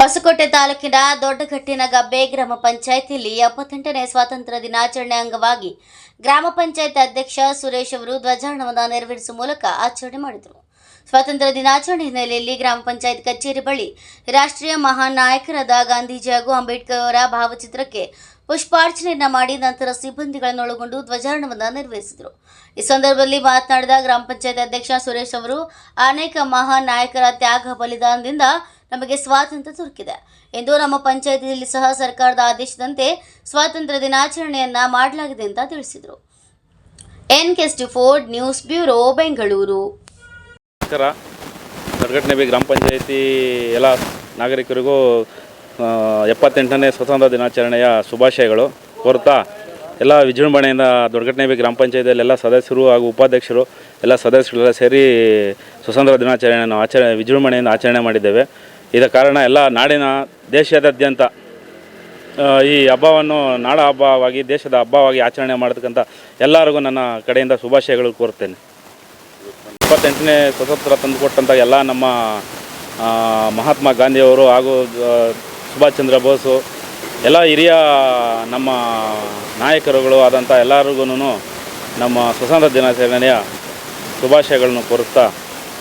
ಹೊಸಕೋಟೆ ತಾಲೂಕಿನ ದೊಡ್ಡಘಟ್ಟಿನ ಗಬ್ಬೆ ಗ್ರಾಮ ಪಂಚಾಯಿತಿಯಲ್ಲಿ ಎಪ್ಪತ್ತೆಂಟನೇ ಸ್ವಾತಂತ್ರ್ಯ ದಿನಾಚರಣೆ ಅಂಗವಾಗಿ ಗ್ರಾಮ ಪಂಚಾಯತ್ ಅಧ್ಯಕ್ಷ ಸುರೇಶ್ ಅವರು ಧ್ವಜಾರೋಹಣವನ್ನು ನೆರವೇರಿಸುವ ಮೂಲಕ ಆಚರಣೆ ಮಾಡಿದರು. ಸ್ವಾತಂತ್ರ್ಯ ದಿನಾಚರಣೆ ಹಿನ್ನೆಲೆಯಲ್ಲಿ ಗ್ರಾಮ ಪಂಚಾಯತ್ ಕಚೇರಿ ಬಳಿ ರಾಷ್ಟ್ರೀಯ ಮಹಾನ್ ನಾಯಕರಾದ ಗಾಂಧೀಜಿ ಹಾಗೂ ಅಂಬೇಡ್ಕರ್ ಅವರ ಭಾವಚಿತ್ರಕ್ಕೆ ಪುಷ್ಪಾರ್ಚನೆಯನ್ನ ಮಾಡಿ ನಂತರ ಸಿಬ್ಬಂದಿಗಳನ್ನು ಒಳಗೊಂಡು ಧ್ವಜಾರೋಹಣವನ್ನು ನೆರವೇರಿಸಿದರು. ಈ ಸಂದರ್ಭದಲ್ಲಿ ಮಾತನಾಡಿದ ಗ್ರಾಮ ಪಂಚಾಯತ್ ಅಧ್ಯಕ್ಷ ಸುರೇಶ್ ಅವರು, ಅನೇಕ ಮಹಾನ್ ನಾಯಕರ ತ್ಯಾಗ ಬಲಿದಾನದಿಂದ ನಮಗೆ ಸ್ವಾತಂತ್ರ್ಯ ದೊರಕಿದೆ. ಎಂದು ನಮ್ಮ ಪಂಚಾಯತಿಯಲ್ಲಿ ಸಹ ಸರ್ಕಾರದ ಆದೇಶದಂತೆ ಸ್ವಾತಂತ್ರ್ಯ ದಿನಾಚರಣೆಯನ್ನು ಮಾಡಲಾಗಿದೆ ಅಂತ ತಿಳಿಸಿದರು. ಎನ್ ಕೆಸ್ಟಿ ಫೋರ್ಡ್ ನ್ಯೂಸ್ ಬ್ಯೂರೋ ಬೆಂಗಳೂರು. ಗ್ರಾಮ ಪಂಚಾಯತಿ ಎಲ್ಲ ನಾಗರಿಕರಿಗೂ ಎಪ್ಪತ್ತೆಂಟನೇ ಸ್ವಾತಂತ್ರ್ಯ ದಿನಾಚರಣೆಯ ಶುಭಾಶಯಗಳು. ಕೋರ್ತಾ, ಎಲ್ಲ ವಿಜೃಂಭಣೆಯಿಂದ ದೊಡ್ಡಘಟನೆ ಗ್ರಾಮ ಪಂಚಾಯತಿಯಲ್ಲಿ ಎಲ್ಲ ಸದಸ್ಯರು ಹಾಗೂ ಉಪಾಧ್ಯಕ್ಷರು, ಎಲ್ಲ ಸದಸ್ಯರೆಲ್ಲ ಸೇರಿ ಸ್ವಾತಂತ್ರ್ಯ ದಿನಾಚರಣೆಯನ್ನು ಆಚರಣೆ, ವಿಜೃಂಭಣೆಯಿಂದ ಆಚರಣೆ ಮಾಡಿದ್ದೇವೆ. ಇದರ ಕಾರಣ ಎಲ್ಲ ನಾಡಿನ ದೇಶದಾದ್ಯಂತ ಈ ಹಬ್ಬವನ್ನು ನಾಡ ಹಬ್ಬವಾಗಿ, ದೇಶದ ಹಬ್ಬವಾಗಿ ಆಚರಣೆ ಮಾಡತಕ್ಕಂಥ ಎಲ್ಲರಿಗೂ ನನ್ನ ಕಡೆಯಿಂದ ಶುಭಾಶಯಗಳು ಕೋರುತ್ತೇನೆ ಇಪ್ಪತ್ತೆಂಟನೇ ಸ್ವತಂತ್ರ ತಂದುಕೊಟ್ಟಂಥ ಎಲ್ಲ ನಮ್ಮ ಮಹಾತ್ಮ ಗಾಂಧಿಯವರು ಹಾಗೂ ಸುಭಾಷ್ ಚಂದ್ರ ಬೋಸು, ಎಲ್ಲ ಹಿರಿಯ ನಮ್ಮ ನಾಯಕರುಗಳು ಆದಂಥ ಎಲ್ಲರಿಗೂ ನಮ್ಮ ಸ್ವತಂತ್ರ ದಿನಾಚರಣೆಯ ಶುಭಾಶಯಗಳನ್ನು ಕೋರುತ್ತಾ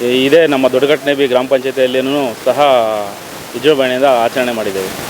ಇದೇ ನಮ್ಮ ದೊಡ್ಡಘಟನೆ ಬಿ ಗ್ರಾಮ ಪಂಚಾಯತಿಯಲ್ಲಿಯೂ ಸಹ ವಿಜೃಂಭಣೆಯಿಂದ ಆಚರಣೆ ಮಾಡಿದ್ದೇವೆ.